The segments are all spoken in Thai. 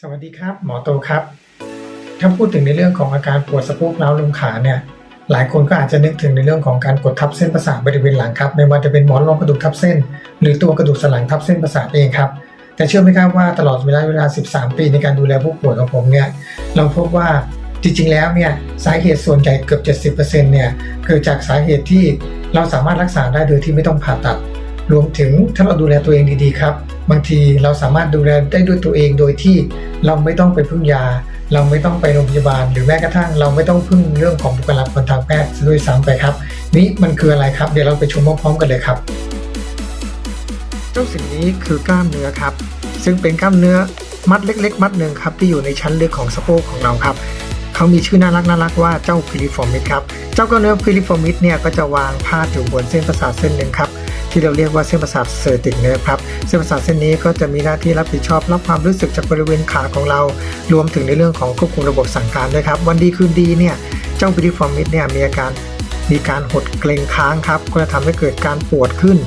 สวัสดีครับ หมอโตครับ ถ้าพูดถึงในเรื่องของอาการปวดสะโพกร้าวลงขาเนี่ย หลายคนก็อาจจะนึกถึงในเรื่องของการกดทับเส้นประสาทบริเวณหลังครับ ไม่ว่าจะเป็นหมอนรองกระดูกทับเส้น หรือตัวกระดูกสันหลังทับเส้นประสาทเองครับ แต่เชื่อไหมครับว่าตลอดเวลาเวลา 13 ปีในการดูแลผู้ป่วยของผมเนี่ย เราพบว่าจริงๆ แล้วเนี่ยสาเหตุส่วนใหญ่เกือบ 70%เนี่ยเกิดจากสาเหตุที่เราสามารถรักษาได้โดยที่ไม่ต้องผ่าตัด รวมถึงถ้าเราดูแลตัวเองดีๆครับ บางทีเราสามารถดูแลได้ด้วยตัวเองโดยที่เราไม่ต้องไปพึ่งยา เราไม่ต้องไปโรงพยาบาล หรือแม้กระทั่งเราไม่ต้องพึ่งเรื่องของบุคลากรทางแพทย์ด้วยซ้ำไปครับ นี่มันคืออะไรครับ เดี๋ยวเราไปชมพร้อมๆกันเลยครับ เจ้าสิ่งนี้คือกล้ามเนื้อครับ ซึ่งเป็นกล้ามเนื้อมัดเล็ก ๆ มัดหนึ่งครับที่อยู่ในชั้นลึกของสะโพกของเราครับเขามีชื่อน่ารักน่ารักว่าเจ้าพิลิฟอร์มิดครับ เจ้ากล้ามเนื้อพิลิฟอร์มิดเนี่ยก็จะวางพาดอยู่บนเส้นประสาทเส้นหนึ่งครับ ที่เราเรียกว่าเส้นประสาทเซอร์ติกเนิร์ฟครับ เส้นประสาทเส้นนี้ก็จะมีหน้าที่รับผิดชอบรับความรู้สึกจากบริเวณขาของเรา รวมถึงในเรื่องของควบคุมระบบสั่งการด้วยครับ วันดีคืนดีเนี่ย เจ้าพิลิฟอร์มิดเนี่ยมีอาการมีการหดเกร็งค้างครับ ก็จะทำให้เกิดการปวดขึ้น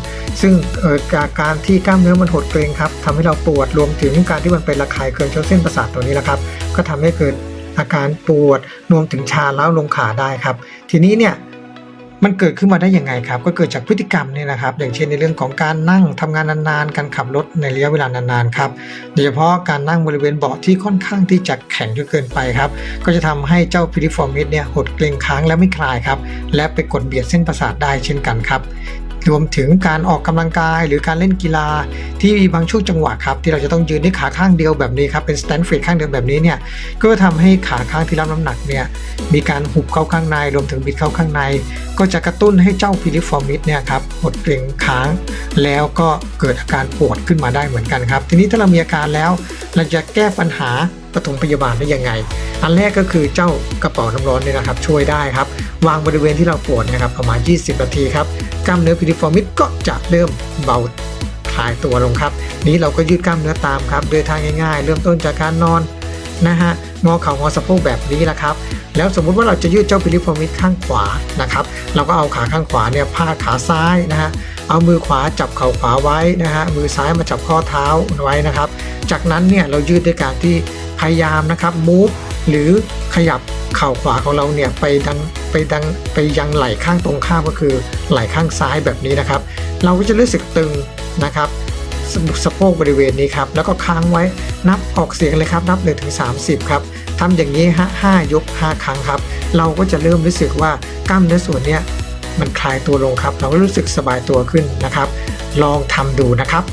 ซึ่งเอ่อจากการที่กล้ามเนื้อมันหดเกร็งครับทำให้เราปวดรวมถึงการที่มันไประคายเคืองเจ้าเส้นประสาทตัวนี้แหละครับ ก็ทำให้เกิดอาการปวดรวมถึงชาล้าวลงขาได้ครับ ทีนี้เนี่ย มันเกิดขึ้นมาได้ยังไงครับก็เกิดจากพฤติกรรมเนี่ยนะครับ อย่างเช่นในเรื่องของการนั่งทำงานนานๆ การขับรถในระยะเวลานานๆครับโดยเฉพาะการนั่งบริเวณเบาะที่ค่อนข้างที่จะแข็งจนเกินไปครับก็จะทำให้เจ้าพิลิฟอร์มิดเนี่ยหดเกร็งค้างและไม่คลายครับและไปกดเบียดเส้นประสาทได้เช่นกันครับ รวมถึงการออกกำลังกายหรือการเล่นกีฬาที่มีบางช่วงจังหวะครับที่เราจะต้องยืนด้วยขาข้างเดียวแบบนี้ครับเป็นสแตนฟรีข้างเดียวแบบนี้เนี่ยก็ทำให้ขาข้างที่รับน้ำหนักเนี่ยมีการหุบเข้าข้างใน รวมถึงบิดเข้าข้างใน ก็จะกระตุ้นให้เจ้าพิลิฟอร์มิดเนี่ยครับหดเกร็งค้างแล้วก็เกิดอาการปวดขึ้นมาได้เหมือนกันครับ ทีนี้ถ้าเรามีอาการแล้วเราจะแก้ปัญหาปฐมพยาบาลได้ยังไง อันแรกก็คือเจ้ากระเป๋าน้ำร้อนเนี่ยนะครับช่วยได้ครับ วางบริเวณที่เราปวดนะครับประมาณ 20 นาทีครับกล้ามเนื้อพิลิฟอร์มิดก็จะเริ่มเบาคลายตัวลงครับ นี้เราก็ยืดกล้ามเนื้อตามครับโดยทางง่ายๆ เริ่มต้นจากการนอนนะฮะงอเข่างอสะโพกแบบนี้แหละครับ แล้วสมมุติว่าเราจะยืดเจ้าพิลิฟอร์มิดข้างขวานะครับ เราก็เอาขาข้างขวาเนี่ยพาดขาซ้ายนะฮะเอามือขวาจับเข่าขวาไว้นะฮะมือซ้ายมาจับข้อเท้าไว้นะครับ จากนั้นเนี่ยเรายืดด้วยการที่พยายามนะครับ move หรือขยับเข่าขวาของเราเนี่ยไปดัน ไปดังไปยังไหล่ข้างตรงข้ามก็คือไหล่ข้างซ้ายแบบนี้นะครับ เราก็จะรู้สึกตึงนะครับสะสะโพกบริเวณนี้ครับแล้วก็ค้างไว้นับออกเสียงเลยครับนับเลยถึง 30 ครับทำอย่างนี้ฮะห้ายก 5 ครั้งครับ เราก็จะเริ่มรู้สึกว่ากล้ามเนื้อส่วนเนี้ยมันคลายตัวลงครับ เราก็รู้สึกสบายตัวขึ้นนะครับ ลองทำดูนะครับ